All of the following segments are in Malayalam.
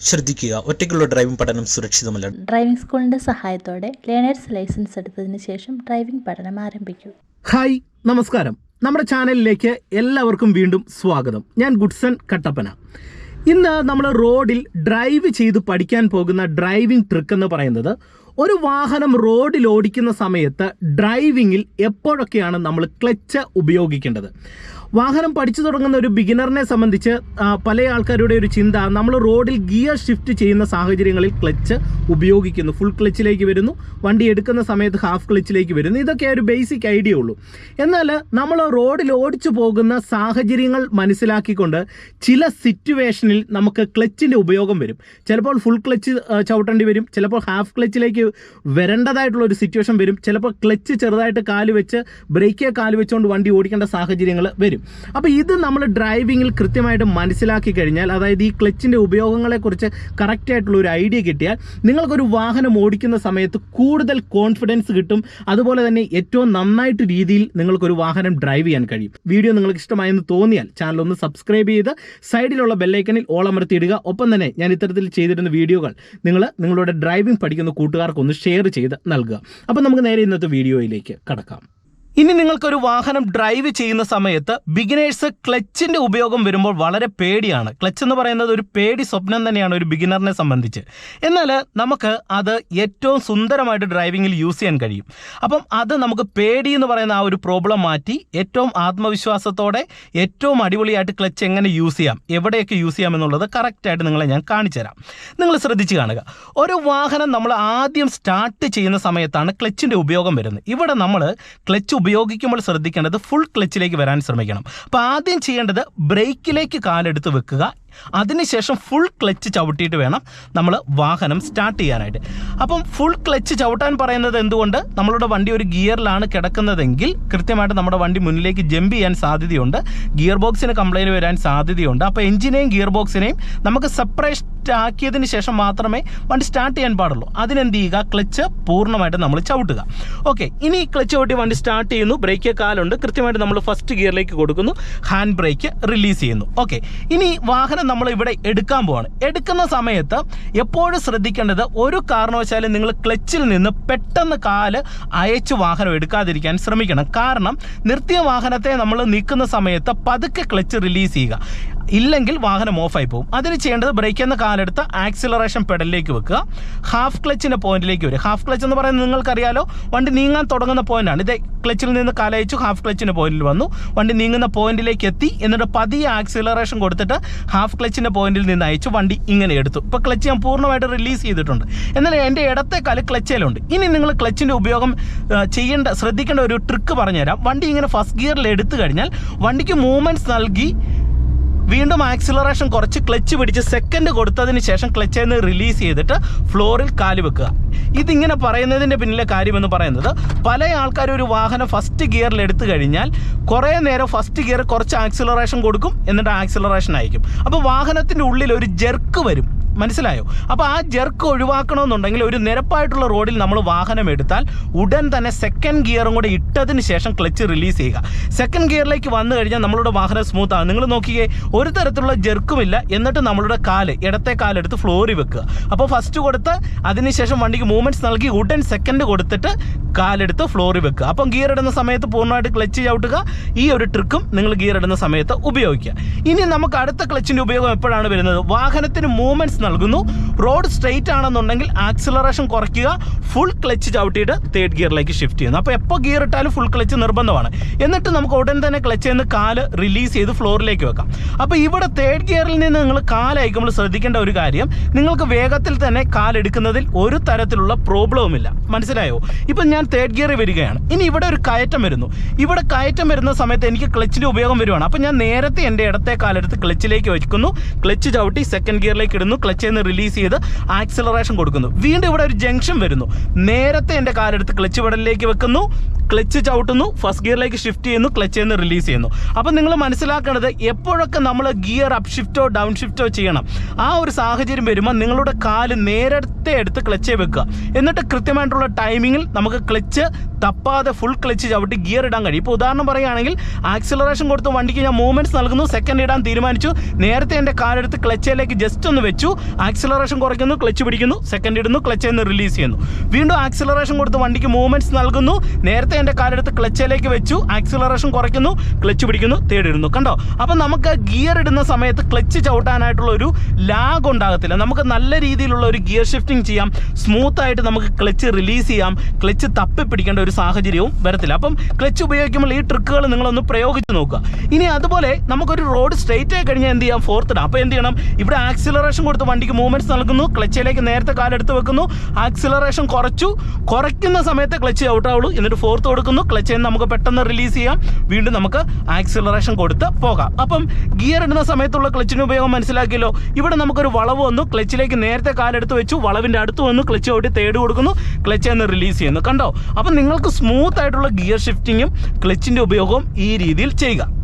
ശ്രദ്ധിക്കുക. ഒറ്റയ്ക്കുള്ള ഡ്രൈവിംഗ് പഠനം സുരക്ഷിതമല്ല. ഡ്രൈവിംഗ് സ്കൂളിന്റെ സഹായത്തോടെ ലേണേഴ്സ് ലൈസൻസ് എടുത്തതിന് ശേഷം ഡ്രൈവിംഗ് പഠനം ആരംഭിക്കൂ. ഹായ് നമസ്കാരം. നമ്മുടെ ചാനലിലേക്ക് എല്ലാവർക്കും വീണ്ടും സ്വാഗതം. ഞാൻ ഗുഡ്സൺ കട്ടപ്പന. ഇന്ന് നമ്മൾ റോഡിൽ ഡ്രൈവ് ചെയ്ത് പഠിക്കാൻ പോകുന്ന ഡ്രൈവിംഗ് ട്രിക്ക് എന്ന് പറയുന്നത് ഒരു വാഹനം റോഡിൽ ഓടിക്കുന്ന സമയത്ത് ഡ്രൈവിങ്ങിൽ എപ്പോഴൊക്കെയാണ് നമ്മൾ ക്ലച്ച് ഉപയോഗിക്കേണ്ടത്? വാഹനം പഠിച്ചു തുടങ്ങുന്ന ഒരു ബിഗിനറിനെ സംബന്ധിച്ച് പല ആൾക്കാരുടെ ഒരു ചിന്ത നമ്മൾ റോഡിൽ ഗിയർ ഷിഫ്റ്റ് ചെയ്യുന്ന സാഹചര്യങ്ങളിൽ ക്ലച്ച് ഉപയോഗിക്കുന്നു. ഫുൾ ക്ലച്ചിലേക്ക് വരുന്നു വണ്ടി എടുക്കുന്ന സമയത്ത് ഹാഫ് ക്ലച്ചിലേക്ക് വരുന്നു. ഇതൊക്കെ ഒരു ബേസിക് ഐഡിയ ഉള്ളൂ. എന്നാൽ നമ്മൾ റോഡിൽ ഓടിച്ചു പോകുന്ന സാഹചര്യങ്ങൾ മനസ്സിലാക്കിക്കൊണ്ട് ചില സിറ്റുവേഷനിൽ നമുക്ക് ക്ലച്ചിന്റെ ഉപയോഗം വരും. ചിലപ്പോൾ ഫുൾ ക്ലച്ച് ചവിട്ടേണ്ടി വരും. ചിലപ്പോൾ ഹാഫ് ക്ലച്ചിലേക്ക് വരേണ്ടതായിട്ടുള്ള ഒരു സിറ്റുവേഷൻ വരും. ചിലപ്പോൾ ക്ലച്ച് ചെറുതായിട്ട് കാൽ വെച്ച് ബ്രേക്ക് കാൽ വെച്ചുകൊണ്ട് വണ്ടി ഓടിക്കേണ്ട സാഹചര്യങ്ങൾ വരും. അപ്പോൾ ഇത് നമ്മൾ ഡ്രൈവിങ്ങിൽ കൃത്യമായിട്ട് മനസ്സിലാക്കി കഴിഞ്ഞാൽ അതായത് ഈ ക്ലച്ചിന്റെ ഉപയോഗങ്ങളെക്കുറിച്ച് കറക്റ്റ് ആയിട്ടുള്ള ഒരു ഐഡിയ കിട്ടിയാൽ നിങ്ങൾക്കൊരു വാഹനം ഓടിക്കുന്ന സമയത്ത് കൂടുതൽ കോൺഫിഡൻസ് കിട്ടും. അതുപോലെ തന്നെ ഏറ്റവും നന്നായിട്ട് രീതിയിൽ നിങ്ങൾക്കൊരു വാഹനം ഡ്രൈവ് ചെയ്യാൻ കഴിയും. വീഡിയോ നിങ്ങൾക്ക് ഇഷ്ടമായെന്ന് തോന്നിയാൽ ചാനൽ ഒന്ന് സബ്സ്ക്രൈബ് ചെയ്ത് സൈഡിലുള്ള ബെല്ലൈക്കനിൽ ഓളമർത്തിയിടുക. ഒപ്പം തന്നെ ഞാൻ ഇത്തരത്തിൽ ചെയ്തിരുന്ന വീഡിയോകൾ നിങ്ങൾ നിങ്ങളുടെ ഡ്രൈവിംഗ് പഠിക്കുന്ന കൂട്ടുകാർക്കൊന്ന് ഷെയർ ചെയ്ത് നൽകുക. അപ്പോൾ നമുക്ക് നേരെ ഇന്നത്തെ വീഡിയോയിലേക്ക് കടക്കാം. ഇനി നിങ്ങൾക്കൊരു വാഹനം ഡ്രൈവ് ചെയ്യുന്ന സമയത്ത് ബിഗിനേഴ്സ് ക്ലച്ചിന്റെ ഉപയോഗം വരുമ്പോൾ വളരെ പേടിയാണ്. ക്ലച്ച് എന്ന് പറയുന്നത് ഒരു പേടി സ്വപ്നം തന്നെയാണ് ഒരു ബിഗിനറിനെ സംബന്ധിച്ച്. എന്നാൽ നമുക്ക് അത് ഏറ്റവും സുന്ദരമായിട്ട് ഡ്രൈവിങ്ങിൽ യൂസ് ചെയ്യാൻ കഴിയും. അപ്പം അത് നമുക്ക് പേടി എന്ന് പറയുന്ന ആ ഒരു പ്രോബ്ലം മാറ്റി ഏറ്റവും ആത്മവിശ്വാസത്തോടെ ഏറ്റവും അടിപൊളിയായിട്ട് ക്ലച്ച് എങ്ങനെ യൂസ് ചെയ്യാം എവിടെയൊക്കെ യൂസ് ചെയ്യാം എന്നുള്ളത് കറക്റ്റായിട്ട് നിങ്ങളെ ഞാൻ കാണിച്ചുതരാം നിങ്ങൾ ശ്രദ്ധിച്ച് കാണുക. ഒരു വാഹനം നമ്മൾ ആദ്യം സ്റ്റാർട്ട് ചെയ്യുന്ന സമയത്താണ് ക്ലച്ചിന്റെ ഉപയോഗം വരുന്നത്. ഇവിടെ നമ്മൾ ക്ലച്ച് ഉപയോഗിക്കുമ്പോൾ ശ്രദ്ധിക്കേണ്ടത് ഫുൾ ക്ലച്ചിലേക്ക് വരാൻ ശ്രമിക്കണം. അപ്പോൾ ആദ്യം ചെയ്യേണ്ടത് ബ്രേക്കിലേക്ക് കാലെടുത്ത് വെക്കുക. അതിനുശേഷം ഫുൾ ക്ലച്ച് ചവിട്ടിയിട്ട് വേണം നമ്മൾ വാഹനം സ്റ്റാർട്ട് ചെയ്യാനായിട്ട്. അപ്പം ഫുൾ ക്ലച്ച് ചവിട്ടാൻ പറയുന്നത് എന്തുകൊണ്ട്? നമ്മളുടെ വണ്ടി ഒരു ഗിയറിലാണ് കിടക്കുന്നതെങ്കിൽ കൃത്യമായിട്ട് നമ്മുടെ വണ്ടി മുന്നിലേക്ക് ജമ്പ് ചെയ്യാൻ സാധ്യതയുണ്ട്. ഗിയർ ബോക്സിന് കംപ്ലൈന്റ് വരാൻ സാധ്യതയുണ്ട്. അപ്പോൾ എഞ്ചിനെയും ഗിയർ ബോക്സിനെയും നമുക്ക് സെപ്പറേറ്റ് ആക്കിയതിന് ശേഷം മാത്രമേ വണ്ടി സ്റ്റാർട്ട് ചെയ്യാൻ പാടുള്ളൂ. അതിനെന്ത് ചെയ്യുക? ക്ലച്ച് പൂർണമായിട്ട് നമ്മൾ ചവിട്ടുക. ഓക്കെ ഇനി ക്ലച്ച് ചവിട്ടി വണ്ടി സ്റ്റാർട്ട് ചെയ്യുന്നു. ബ്രേക്ക് കാലുണ്ട്. കൃത്യമായിട്ട് നമ്മൾ ഫസ്റ്റ് ഗിയറിലേക്ക് കൊടുക്കുന്നു. ഹാൻഡ് ബ്രേക്ക് റിലീസ് ചെയ്യുന്നു. ഓക്കെ ഇനി വാഹനം നമ്മൾ ഇവിടെ എടുക്കാൻ പോവാണ്. എടുക്കുന്ന സമയത്ത് എപ്പോഴും ശ്രദ്ധിക്കേണ്ടത് ഒരു കാരണവശാലും നിങ്ങൾ ക്ലച്ചിൽ നിന്ന് പെട്ടെന്ന് കാൽ അയച്ച് വാഹനം എടുക്കാതിരിക്കാൻ ശ്രമിക്കണം. കാരണം നിർത്തിയ വാഹനത്തെ നമ്മൾ നീക്കുന്ന സമയത്ത് പതുക്കെ ക്ലച്ച് റിലീസ് ചെയ്യുക. ഇല്ലെങ്കിൽ വാഹനം ഓഫായി പോകും. അതിന് ചെയ്യേണ്ടത് ബ്രേക്ക് എന്ന കാലെടുത്ത് ആക്സിലറേഷൻ പെഡലിലേക്ക് വെക്കുക. ഹാഫ് ക്ലച്ചിന്റെ പോയിന്റിലേക്ക് വരും ഹാഫ് ക്ലച്ച് എന്ന് പറയുന്നത് നിങ്ങൾക്കറിയാലോ വണ്ടി നീങ്ങാൻ തുടങ്ങുന്ന പോയിന്റാണ് ഇത് ക്ലച്ചിൽ നിന്ന് കാലയച്ചു ഹാഫ് ക്ലച്ചിന്റെ പോയിന്റിൽ വന്നു. വണ്ടി നീങ്ങുന്ന പോയിന്റിലേക്ക് എത്തി. എന്നിട്ട് പതിയെ ആക്സിലറേഷൻ കൊടുത്തിട്ട് ഹാഫ് ക്ലച്ചിന്റെ പോയിന്റിൽ നിന്ന് അയച്ചു വണ്ടി ഇങ്ങനെ എടുത്തു. ഇപ്പോൾ ക്ലച്ച് ഞാൻ പൂർണമായിട്ട് റിലീസ് ചെയ്തിട്ടുണ്ട്. എന്നാൽ എന്റെ ഇടത്തെ കാൽ ക്ലച്ചിലുണ്ട് ഇനി നിങ്ങൾ ക്ലച്ചിന്റെ ഉപയോഗം ചെയ്യേണ്ട ശ്രദ്ധിക്കേണ്ട ഒരു ട്രിക്ക് പറഞ്ഞുതരാം. വണ്ടി ഇങ്ങനെ ഫസ്റ്റ് ഗിയറിൽ എടുത്തു കഴിഞ്ഞാൽ വണ്ടിക്ക് മൂവ്മെന്റ്സ് നൽകി വീണ്ടും ആക്സിലറേഷൻ കുറച്ച് ക്ലച്ച് പിടിച്ച് സെക്കൻഡ് കൊടുത്തതിന് ശേഷം ക്ലച്ചിൽ നിന്ന് റിലീസ് ചെയ്തിട്ട് ഫ്ലോറിൽ കാൽ വെക്കുക. ഇതിങ്ങനെ പറയുന്നതിന്റെ പിന്നിലെ കാര്യമെന്ന് പറയുന്നത് പല ആൾക്കാരും ഒരു വാഹനം ഫസ്റ്റ് ഗിയറിൽ എടുത്തു കഴിഞ്ഞാൽ കുറേ നേരം ഫസ്റ്റ് ഗിയർ കുറച്ച് ആക്സിലറേഷൻ കൊടുക്കും എന്നിട്ട് ആക്സിലറേഷൻ അയക്കും അപ്പോൾ വാഹനത്തിന്റെ ഉള്ളിൽ ഒരു ജെർക്ക് വരും. മനസ്സിലായോ? അപ്പോൾ ആ ജെർക്ക് ഒഴിവാക്കണമെന്നുണ്ടെങ്കിൽ ഒരു നിരപ്പായിട്ടുള്ള റോഡിൽ നമ്മൾ വാഹനം എടുത്താൽ ഉടൻ തന്നെ സെക്കൻഡ് ഗിയറും കൂടെ ഇട്ടതിന് ശേഷം ക്ലച്ച് റിലീസ് ചെയ്യുക. സെക്കൻഡ് ഗിയറിലേക്ക് വന്നു കഴിഞ്ഞാൽ നമ്മളുടെ വാഹനം സ്മൂത്ത് ആകും. നിങ്ങൾ നോക്കിയേ ഒരു തരത്തിലുള്ള ജെർക്കുമില്ല. എന്നിട്ട് നമ്മളുടെ കാൽ ഇടത്തെ കാലെടുത്ത് ഫ്ലോറി വെക്കുക. അപ്പോൾ ഫസ്റ്റ് കൊടുത്ത് അതിനുശേഷം വണ്ടിക്ക് മൂവ്മെന്റ്സ് നൽകി ഉടൻ സെക്കൻഡ് കൊടുത്തിട്ട് കാലെടുത്ത് ഫ്ലോറി വെക്കുക. അപ്പം ഗിയർ ഇടുന്ന സമയത്ത് പൂർണമായിട്ട് ക്ലച്ച് ചവിട്ടുക. ഈ ഒരു ട്രിക്കും നിങ്ങൾ ഗിയർ ഇടുന്ന സമയത്ത് ഉപയോഗിക്കുക. ഇനി നമുക്ക് അടുത്ത ക്ലച്ചിന്റെ ഉപയോഗം എപ്പോഴാണ് വരുന്നത്? വാഹനത്തിന് മൂവ്മെന്റ്സ് നൽകുന്നു. റോഡ് സ്ട്രെയിറ്റ് ആണെന്നുണ്ടെങ്കിൽ ആക്സിലറേഷൻ കുറയ്ക്കുക. ഫുൾ ക്ലച്ച് ചവിട്ടിയിട്ട് തേർഡ് ഗിയറിലേക്ക് ഷിഫ്റ്റ് ചെയ്യുന്നു. അപ്പോൾ എപ്പോൾ ഗിയർ ഇട്ടാലും ഫുൾ ക്ലച്ച് നിർബന്ധമാണ്. എന്നിട്ട് നമുക്ക് ഉടൻ തന്നെ ക്ലച്ച് നിന്ന് കാൽ റിലീസ് ചെയ്ത് ഫ്ലോറിലേക്ക് വെക്കാം. അപ്പോൾ ഇവിടെ തേർഡ് ഗിയറിൽ നിന്ന് നിങ്ങൾ കാലയക്കുമ്പോൾ ശ്രദ്ധിക്കേണ്ട ഒരു കാര്യം നിങ്ങൾക്ക് വേഗത്തിൽ തന്നെ കാലെടുക്കുന്നതിൽ ഒരു തരത്തിലുള്ള പ്രോബ്ലവും ഇല്ല. മനസ്സിലായോ? ഇപ്പം ഞാൻ തേർഡ് ഗിയറിൽ വരികയാണ്. ഇനി ഇവിടെ ഒരു കയറ്റം വരുന്നു. ഇവിടെ കയറ്റം വരുന്ന സമയത്ത് എനിക്ക് ക്ലച്ചിന്റെ ഉപയോഗം വരുവാണ്. അപ്പോൾ ഞാൻ നേരത്തെ എന്റെ ഇടത്തെ കാലെടുത്ത് ക്ലച്ചിലേക്ക് വയ്ക്കുന്നു ക്ലച്ച് ചവിട്ടി സെക്കൻഡ് ഗിയറിലേക്ക് ഇടുന്നു. ക്ലച്ച് നിന്ന് റിലീസ് ചെയ്ത് ആക്സിലറേഷൻ കൊടുക്കുന്നു. വീണ്ടും ഇവിടെ ഒരു ജംഗ്ഷൻ വരുന്നു. നേരത്തെ എന്റെ കാലെടുത്ത് ക്ലച്ച് പെടലിലേക്ക് വെക്കുന്നു. ക്ലച്ച് ചവിട്ടുന്നു ഫസ്റ്റ് ഗിയറിലേക്ക് ഷിഫ്റ്റ് ചെയ്യുന്നു ക്ലച്ച് നിന്ന് റിലീസ് ചെയ്യുന്നു. അപ്പം നിങ്ങൾ മനസ്സിലാക്കേണ്ടത് എപ്പോഴൊക്കെ നമ്മൾ ഗിയർ അപ്പ് ഷിഫ്റ്റോ ഡൗൺ ഷിഫ്റ്റോ ചെയ്യണം ആ ഒരു സാഹചര്യം വരുമ്പോൾ നിങ്ങളുടെ കാൽ നേരത്തെ എടുത്ത് ക്ലച്ചേ വെക്കുക. എന്നിട്ട് കൃത്യമായിട്ടുള്ള ടൈമിങ്ങിൽ നമുക്ക് ക്ലച്ച് തപ്പാതെ ഫുൾ ക്ലച്ച് ചവിട്ടി ഗിയർ ഇടാൻ കഴിയും. ഇപ്പോൾ ഉദാഹരണം പറയുകയാണെങ്കിൽ ആക്സിലറേഷൻ കൊടുത്ത് വണ്ടിക്ക് ഞാൻ മൂവ്മെന്റ്സ് നൽകുന്നു സെക്കൻഡ് ഇടാൻ തീരുമാനിച്ചു. നേരത്തെ എന്റെ കാലെടുത്ത് ക്ലച്ചിലേക്ക് ജസ്റ്റ് ഒന്ന് വെച്ചു ആക്സിലറേഷൻ കുറയ്ക്കുന്നു ക്ലച്ച് പിടിക്കുന്നു സെക്കൻഡ് ഇടുന്നു ക്ലച്ച് നിന്ന് റിലീസ് ചെയ്യുന്നു. വീണ്ടും ആക്സിലറേഷൻ കൊടുത്ത് വണ്ടിക്ക് മൂവ്മെന്റ്സ് നൽകുന്നു നേരത്തെ എന്റെ കാലെടുത്ത് ക്ലച്ചിലേക്ക് വെച്ചു. ആക്സിലറേഷൻ കുറയ്ക്കുന്നു. ക്ലച്ച് പിടിക്കുന്നു. തേടിയിരുന്നു. കണ്ടോ? അപ്പം നമുക്ക് ഗിയർ ഇടുന്ന സമയത്ത് ക്ലച്ച് ചവിട്ടാനായിട്ടുള്ള ഒരു ലാഗ് ഉണ്ടാകത്തില്ല. നമുക്ക് നല്ല രീതിയിലുള്ള ഒരു ഗിയർ ഷിഫ്റ്റിംഗ് ചെയ്യാം. സ്മൂത്ത് ആയിട്ട് നമുക്ക് ക്ലച്ച് റിലീസ് ചെയ്യാം. ക്ലച്ച് തപ്പി പിടിക്കേണ്ട ഒരു സാഹചര്യവും വരത്തില്ല. അപ്പം ക്ലച്ച് ഉപയോഗിക്കുമ്പോൾ ഈ ട്രിക്കുകൾ നിങ്ങളൊന്ന് പ്രയോഗിച്ച് നോക്കുക. ഇനി അതുപോലെ നമുക്കൊരു റോഡ് സ്ട്രെയിറ്റ് ആയി കഴിഞ്ഞാൽ എന്ത് ചെയ്യാം? ഫോർത്ത് ഇടാം. അപ്പോൾ എന്ത് ചെയ്യണം? ഇവിടെ ആക്സിലറേഷൻ കൊടുത്ത് വണ്ടിക്ക് മൂവ്മെന്റ്സ് നൽകുന്നു. ക്ലച്ചിലേക്ക് നേരത്തെ കാലെടുത്ത് വെക്കുന്നു. ആക്സിലറേഷൻ കുറച്ചു. കുറയ്ക്കുന്ന സമയത്ത് ക്ലച്ച് ഔട്ടാവുള്ളൂ എന്നിട്ട് ഫോർത്ത് കൊടുക്കുന്നു. ക്ലച്ച് നമുക്ക് പെട്ടെന്ന് റിലീസ് ചെയ്യാം. വീണ്ടും നമുക്ക് ആക്സിലറേഷൻ കൊടുത്ത് പോകാം. അപ്പം ഗിയർ ഇടുന്ന സമയത്തുള്ള ക്ലച്ചിന് ഉപയോഗം മനസ്സിലാക്കിയല്ലോ. ഇവിടെ നമുക്കൊരു വളവ് വന്നു. ക്ലച്ചിലേക്ക് നേരത്തെ കാലെടുത്ത് വെച്ചു. വളവിന്റെ അടുത്ത് വന്നു. ക്ലച്ച് ഓടി തേട് കൊടുക്കുന്നു. ക്ലച്ച് എന്ന് റിലീസ് ചെയ്യുന്നു. കണ്ടോ? അപ്പം നിങ്ങൾക്ക് സ്മൂത്ത് ആയിട്ടുള്ള ഗിയർ ഷിഫ്റ്റിങ്ങും ക്ലച്ചിന്റെ ഉപയോഗവും ഈ രീതിയിൽ ചെയ്യുക.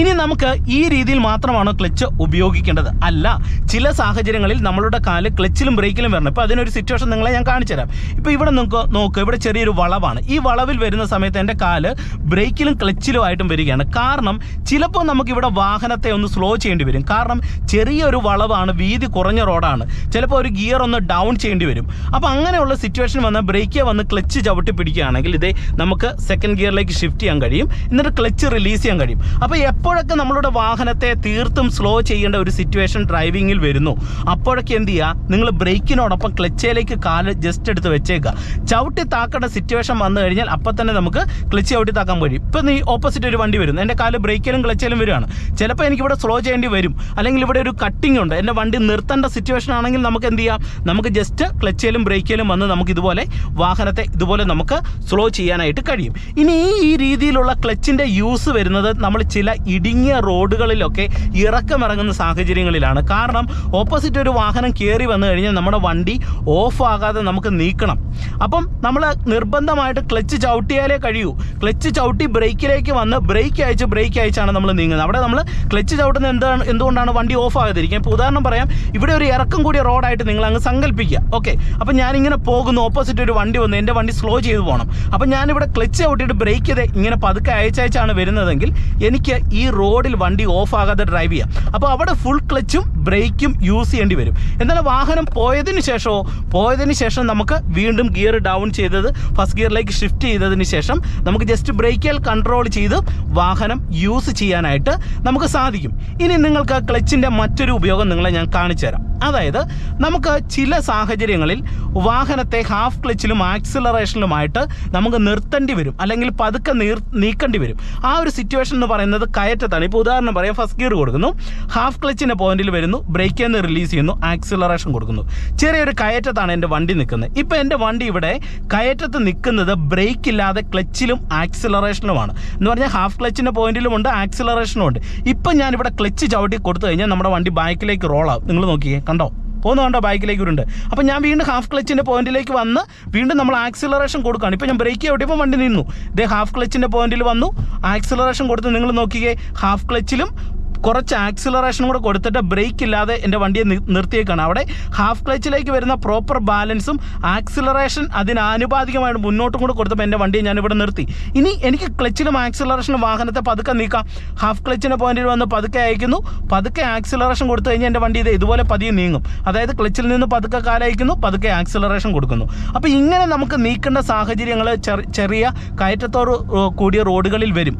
ഇനി നമുക്ക് ഈ രീതിയിൽ മാത്രമാണോ ക്ലച്ച് ഉപയോഗിക്കേണ്ടത്? അല്ല ചില സാഹചര്യങ്ങളിൽ നമ്മളുടെ കാൽ ക്ലച്ചിലും ബ്രേക്കിലും വരണം. ഇപ്പോൾ അതിനൊരു സിറ്റുവേഷൻ നിങ്ങളെ ഞാൻ കാണിച്ചു തരാം ഇപ്പോൾ ഇവിടെ നിങ്ങൾക്ക് നോക്കുക ഇവിടെ ചെറിയൊരു വളവാണ്. ഈ വളവിൽ വരുന്ന സമയത്ത് എന്റെ കാൽ ബ്രേക്കിലും ക്ലച്ചിലും ആയിട്ടും വരികയാണ്. കാരണം ചിലപ്പോൾ നമുക്ക് ഇവിടെ വാഹനത്തെ ഒന്ന് സ്ലോ ചെയ്യേണ്ടി വരും. കാരണം ചെറിയൊരു വളവാണ് വീതി കുറഞ്ഞ റോഡാണ്. ചിലപ്പോൾ ഒരു ഗിയർ ഒന്ന് ഡൗൺ ചെയ്യേണ്ടി വരും. അപ്പോൾ അങ്ങനെയുള്ള സിറ്റുവേഷൻ വന്ന് ബ്രേക്കിൽ വന്ന് ക്ലച്ച് ചവിട്ടി പിടിക്കുകയാണെങ്കിൽ ഇതേ നമുക്ക് സെക്കൻഡ് ഗിയറിലേക്ക് ഷിഫ്റ്റ് ചെയ്യാൻ കഴിയും. എന്നിട്ട് ക്ലച്ച് റിലീസ് ചെയ്യാൻ കഴിയും. അപ്പോൾ എപ്പോഴൊക്കെ നമ്മളുടെ വാഹനത്തെ തീർത്തും സ്ലോ ചെയ്യേണ്ട ഒരു സിറ്റുവേഷൻ ഡ്രൈവിങ്ങിൽ വരുന്നു അപ്പോഴൊക്കെ എന്ത് ചെയ്യുക നിങ്ങൾ ബ്രേക്കിനോടൊപ്പം ക്ലച്ചിലേക്ക് കാൽ ജസ്റ്റ് എടുത്ത് വെച്ചേക്കുക. ചവിട്ടി താക്കേണ്ട സിറ്റുവേഷൻ വന്നു കഴിഞ്ഞാൽ അപ്പം തന്നെ നമുക്ക് ക്ലച്ച് ചവിട്ടി താക്കാൻ കഴിയും. ഇപ്പം നീ ഓപ്പോസിറ്റ് ഒരു വണ്ടി വരുന്നു. എന്റെ കാൽ ബ്രേക്കിലും ക്ലച്ചിലും വരികയാണ് ചിലപ്പോൾ എനിക്കിവിടെ സ്ലോ ചെയ്യേണ്ടി വരും. അല്ലെങ്കിൽ ഇവിടെ ഒരു കട്ടിംഗ് ഉണ്ട്. എന്റെ വണ്ടി നിർത്തേണ്ട സിറ്റുവേഷൻ ആണെങ്കിൽ നമുക്ക് എന്ത് ചെയ്യാം? നമുക്ക് ജസ്റ്റ് ക്ലച്ചിലും ബ്രേക്കിലും വന്ന് നമുക്ക് ഇതുപോലെ വാഹനത്തെ ഇതുപോലെ നമുക്ക് സ്ലോ ചെയ്യാനായിട്ട് കഴിയും. ഇനി ഈ രീതിയിലുള്ള ക്ലച്ചിന്റെ യൂസ് വരുന്നത് നമ്മൾ ചില ഇടുങ്ങിയ റോഡുകളിലൊക്കെ ഇറക്കമിറങ്ങുന്ന സാഹചര്യങ്ങളിലാണ്. കാരണം ഓപ്പോസിറ്റ് ഒരു വാഹനം കയറി വന്നു കഴിഞ്ഞാൽ നമ്മുടെ വണ്ടി ഓഫാകാതെ നമുക്ക് നീക്കണം. അപ്പം നമ്മൾ നിർബന്ധമായിട്ട് ക്ലച്ച് ചവിട്ടിയാലേ കഴിയൂ. ക്ലച്ച് ചവിട്ടി ബ്രേക്കിലേക്ക് വന്ന് ബ്രേക്ക് അയച്ച് ബ്രേക്ക് അയച്ചാണ് നമ്മൾ നീങ്ങുന്നത്. അവിടെ നമ്മൾ ക്ലച്ച് ചവിട്ടുന്ന എന്താണ് എന്തുകൊണ്ടാണ് വണ്ടി ഓഫ് ആകാതിരിക്കുക ഇപ്പോൾ ഉദാഹരണം പറയാം ഇവിടെ ഒരു ഇറക്കം കൂടിയ റോഡായിട്ട് നിങ്ങൾ അങ്ങ് സങ്കല്പിക്കുക. ഓക്കെ. അപ്പം ഞാനിങ്ങനെ പോകുന്നു ഓപ്പോസിറ്റ് ഒരു വണ്ടി വന്നു എന്റെ വണ്ടി സ്ലോ ചെയ്തു പോകണം. അപ്പം ഞാനിവിടെ ക്ലച്ച് ചവിട്ടിയിട്ട് ബ്രേക്ക് ചെയ്ത് ഇങ്ങനെ പതുക്കെ അയച്ചയച്ചാണ് വരുന്നതെങ്കിൽ എനിക്ക് ഈ റോഡിൽ വണ്ടി ഓഫ് ഡ്രൈവ് ചെയ്യാം. അപ്പോൾ അവിടെ ഫുൾ ക്ലച്ചും ബ്രേക്കും യൂസ് ചെയ്യേണ്ടി വരും. എന്നാൽ വാഹനം പോയതിന് ശേഷമോ? പോയതിന് ശേഷം നമുക്ക് വീണ്ടും ഗിയർ ഡൗൺ ചെയ്തത് ഫസ്റ്റ് ഗിയറിലേക്ക് ഷിഫ്റ്റ് ചെയ്തതിന് ശേഷം നമുക്ക് ജസ്റ്റ് ബ്രേക്കിൽ കൺട്രോൾ ചെയ്ത് വാഹനം യൂസ് ചെയ്യാനായിട്ട് നമുക്ക് സാധിക്കും. ഇനി നിങ്ങൾക്ക് ക്ലച്ചിന്റെ മറ്റൊരു ഉപയോഗം നിങ്ങളെ ഞാൻ കാണിച്ചു തരാം. അതായത് നമുക്ക് ചില സാഹചര്യങ്ങളിൽ വാഹനത്തെ ഹാഫ് ക്ലച്ചിലും ആക്സിലറേഷനിലുമായിട്ട് നമുക്ക് നിർത്തേണ്ടി വരും. അല്ലെങ്കിൽ പതുക്കെ നീർ നീക്കേണ്ടി വരും. ആ ഒരു സിറ്റുവേഷൻ എന്ന് പറയുന്നത് കയറ്റത്താണ്. ഇപ്പോൾ ഉദാഹരണം പറയാം ഫസ്റ്റ് ഗിയർ കൊടുക്കുന്നു. ഹാഫ് ക്ലച്ചിന്റെ പോയിന്റിൽ വരുന്നു. ബ്രേക്കിൽ നിന്ന് റിലീസ് ചെയ്യുന്നു. ആക്സിലറേഷൻ കൊടുക്കുന്നു. ചെറിയൊരു കയറ്റത്താണ് എന്റെ വണ്ടി നിൽക്കുന്നത്. ഇപ്പോൾ എന്റെ വണ്ടി ഇവിടെ കയറ്റത്ത് നിൽക്കുന്നത് ബ്രേക്ക് ഇല്ലാതെ ക്ലച്ചിലും ആക്സിലറേഷനുമാണ് എന്ന് പറഞ്ഞാൽ ഹാഫ് ക്ലച്ചിന്റെ പോയിന്റിലും ഉണ്ട് ആക്സിലറേഷനും ഉണ്ട്. ഇപ്പം ഞാനിവിടെ ക്ലച്ച് ചവിട്ടി കൊടുത്തു കഴിഞ്ഞാൽ നമ്മുടെ വണ്ടി ബാക്കിലേക്ക് റോളാവും നിങ്ങൾ നോക്കിയേ കണ്ടോ? പോകുന്ന കണ്ടോ ബാക്കിലേക്ക് അപ്പോൾ ഞാൻ വീണ്ടും ഹാഫ് ക്ലച്ചിന്റെ പോയിന്റിലേക്ക് വന്ന് വീണ്ടും നമ്മൾ ആക്സിലറേഷൻ കൊടുക്കുകയാണ്. ഇപ്പോൾ ഞാൻ ബ്രേക്ക് ചവിട്ടിയപ്പോൾ വണ്ടി നിന്നു. ഇതേ ഹാഫ് ക്ലച്ചിന്റെ പോയിന്റിൽ വന്നു. ആക്സിലറേഷൻ കൊടുത്ത് നിങ്ങൾ നോക്കിയേ ഹാഫ് ക്ലച്ചിലും കുറച്ച് ആക്സിലറേഷൻ കൂടെ കൊടുത്തിട്ട് ബ്രേക്ക് ഇല്ലാതെ എന്റെ വണ്ടിയെ നിർത്തിയേക്കാണ്. അവിടെ ഹാഫ് ക്ലച്ചിലേക്ക് വരുന്ന പ്രോപ്പർ ബാലൻസും ആക്സിലറേഷൻ അതിനാനുപാതികമായിട്ട് മുന്നോട്ടും കൂടെ കൊടുത്തപ്പോൾ എന്റെ വണ്ടിയെ ഞാൻ ഇവിടെ നിർത്തി. ഇനി എനിക്ക് ക്ലച്ചിലും ആക്സിലറേഷനും വാഹനത്തെ പതുക്കെ നീക്കാം. ഹാഫ് ക്ലച്ചിന്റെ പോയിന്റിൽ വന്ന് പതുക്കെ അയക്കുന്നു. പതുക്കെ ആക്സിലറേഷൻ കൊടുത്തു കഴിഞ്ഞാൽ എന്റെ വണ്ടി ഇത് ഇതുപോലെ പതിയെ നീങ്ങും. അതായത് ക്ലച്ചിൽ നിന്ന് പതുക്കെ കാലയക്കുന്നു പതുക്കെ ആക്സിലറേഷൻ കൊടുക്കുന്നു. അപ്പോൾ ഇങ്ങനെ നമുക്ക് നീക്കേണ്ട സാഹചര്യങ്ങൾ ചെറിയ കയറ്റത്തോട് കൂടിയ റോഡുകളിൽ വരും.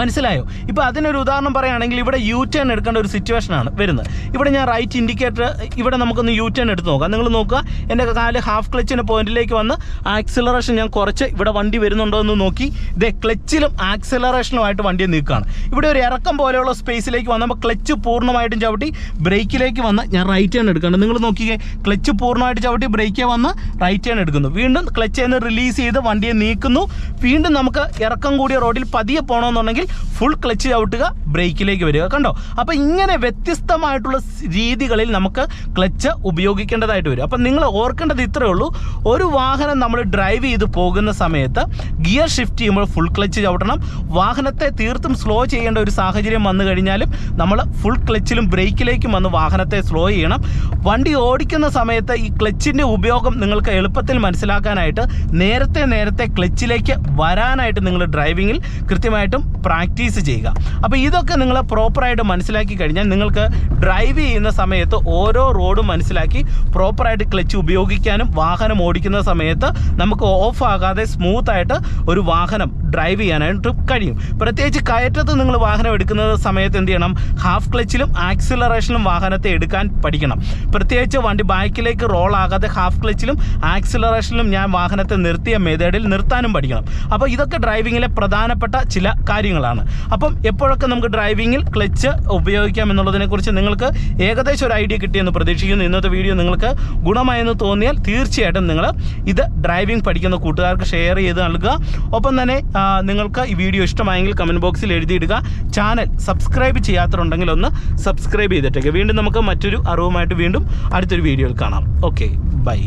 മനസ്സിലായോ? ഇപ്പോൾ അതിനൊരു ഉദാഹരണം പറയുകയാണെങ്കിൽ ഇവിടെ യു ടേൺ എടുക്കേണ്ട ഒരു സിറ്റുവേഷനാണ് വരുന്നത്. ഇവിടെ ഞാൻ റൈറ്റ് ഇൻഡിക്കേറ്റർ ഇവിടെ നമുക്കൊന്ന് യു ടേൺ എടുത്ത് നോക്കാം. നിങ്ങൾ നോക്കുക എന്റെ കാൽ ഹാഫ് ക്ലച്ചിന്റെ പോയിന്റിലേക്ക് വന്ന് ആക്സിലറേഷൻ ഞാൻ കുറച്ച് ഇവിടെ വണ്ടി വരുന്നുണ്ടോ എന്ന് നോക്കി. ഇതേ ക്ലച്ചിലും ആക്സിലറേഷനുമായിട്ട് വണ്ടി നീക്കുകയാണ് ഇവിടെ ഒരു ഇറക്കം പോലെയുള്ള സ്പേസിലേക്ക് വന്നപ്പോൾ ക്ലച്ച് പൂർണമായിട്ടും ചവിട്ടി ബ്രേക്കിലേക്ക് വന്ന് ഞാൻ റൈറ്റ് ടേൺ എടുക്കണം നിങ്ങൾ നോക്കിയേ ക്ലച്ച് പൂർണമായിട്ട് ചവിട്ടി ബ്രേക്കേ വന്ന് റൈറ്റ് ടേൺ എടുക്കുന്നു. വീണ്ടും ക്ലച്ച് നിന്ന് റിലീസ് ചെയ്ത് വണ്ടിയെ നീക്കുന്നു. വീണ്ടും നമുക്ക് ഇറക്കം കൂടിയ റോഡിൽ പതിയെ പോകണമെന്നുണ്ടെങ്കിൽ അല്ലെങ്കിൽ ഫുൾ ക്ലച്ച് ചവിട്ടുക ബ്രേക്കിലേക്ക് വരിക. കണ്ടോ? അപ്പോൾ ഇങ്ങനെ വ്യത്യസ്തമായിട്ടുള്ള രീതികളിൽ നമുക്ക് ക്ലച്ച് ഉപയോഗിക്കേണ്ടതായിട്ട് വരും. അപ്പം നിങ്ങൾ ഓർക്കേണ്ടത് ഇത്രയേ ഉള്ളൂ. ഒരു വാഹനം നമ്മൾ ഡ്രൈവ് ചെയ്ത് പോകുന്ന സമയത്ത് ഗിയർ ഷിഫ്റ്റ് ചെയ്യുമ്പോൾ ഫുൾ ക്ലച്ച് ചവിട്ടണം. വാഹനത്തെ തീർത്തും സ്ലോ ചെയ്യേണ്ട ഒരു സാഹചര്യം വന്നു കഴിഞ്ഞാലും നമ്മൾ ഫുൾ ക്ലച്ചിലും ബ്രേക്കിലേക്കും വന്ന് വാഹനത്തെ സ്ലോ ചെയ്യണം. വണ്ടി ഓടിക്കുന്ന സമയത്ത് ഈ ക്ലച്ചിന്റെ ഉപയോഗം നിങ്ങൾക്ക് എളുപ്പത്തിൽ മനസ്സിലാക്കാനായിട്ട് നേരത്തെ നേരത്തെ ക്ലച്ചിലേക്ക് വരാനായിട്ട് നിങ്ങൾ ഡ്രൈവിങ്ങിൽ കൃത്യമായിട്ടും പ്രാക്ടീസ് ചെയ്യുക. അപ്പോൾ ഇതൊക്കെ നിങ്ങൾ പ്രോപ്പറായിട്ട് മനസ്സിലാക്കി കഴിഞ്ഞാൽ നിങ്ങൾക്ക് ഡ്രൈവ് ചെയ്യുന്ന സമയത്ത് ഓരോ റോഡും മനസ്സിലാക്കി പ്രോപ്പറായിട്ട് ക്ലച്ച് ഉപയോഗിക്കാനും വാഹനം ഓടിക്കുന്ന സമയത്ത് നമുക്ക് ഓഫ് ആകാതെ സ്മൂത്ത് ആയിട്ട് ഒരു വാഹനം ഡ്രൈവ് ചെയ്യാനായിട്ട് കഴിയും. പ്രത്യേകിച്ച് കയറ്റത്ത് നിങ്ങൾ വാഹനം എടുക്കുന്ന സമയത്ത് എന്ത് ചെയ്യണം? ഹാഫ് ക്ലച്ചിലും ആക്സിലറേഷനിലും വാഹനത്തെ എടുക്കാൻ പഠിക്കണം. പ്രത്യേകിച്ച് വണ്ടി ബാക്കിലേക്ക് റോൾ ആകാതെ ഹാഫ് ക്ലച്ചിലും ആക്സിലറേഷനിലും ഞാൻ വാഹനത്തെ നിർത്തിയ മെത്തേഡിൽ നിർത്താനും പഠിക്കണം. അപ്പോൾ ഇതൊക്കെ ഡ്രൈവിങ്ങിലെ പ്രധാനപ്പെട്ട ചില കാര്യങ്ങളാണ് അപ്പം എപ്പോഴൊക്കെ നമുക്ക് ഡ്രൈവിങ്ങിൽ ക്ലച്ച് ഉപയോഗിക്കാം എന്നുള്ളതിനെക്കുറിച്ച് നിങ്ങൾക്ക് ഏകദേശം ഒരു ഐഡിയ കിട്ടിയെന്ന് പ്രതീക്ഷിക്കുന്നു. ഇന്നത്തെ വീഡിയോ നിങ്ങൾക്ക് ഗുണമായെന്ന് തോന്നിയാൽ തീർച്ചയായിട്ടും നിങ്ങൾ ഇത് ഡ്രൈവിംഗ് പഠിക്കുന്ന കൂട്ടുകാർക്ക് ഷെയർ ചെയ്ത് നൽകുക. ഒപ്പം തന്നെ നിങ്ങൾക്ക് ഈ വീഡിയോ ഇഷ്ടമായെങ്കിൽ കമന്റ് ബോക്സിൽ എഴുതിയിടുക. ചാനൽ സബ്സ്ക്രൈബ് ചെയ്യാത്തതുണ്ടെങ്കിൽ ഒന്ന് സബ്സ്ക്രൈബ് ചെയ്തിട്ടേക്ക്. വീണ്ടും നമുക്ക് മറ്റൊരു അറിവുമായിട്ട് വീണ്ടും അടുത്തൊരു വീഡിയോയിൽ കാണാം. Okay bye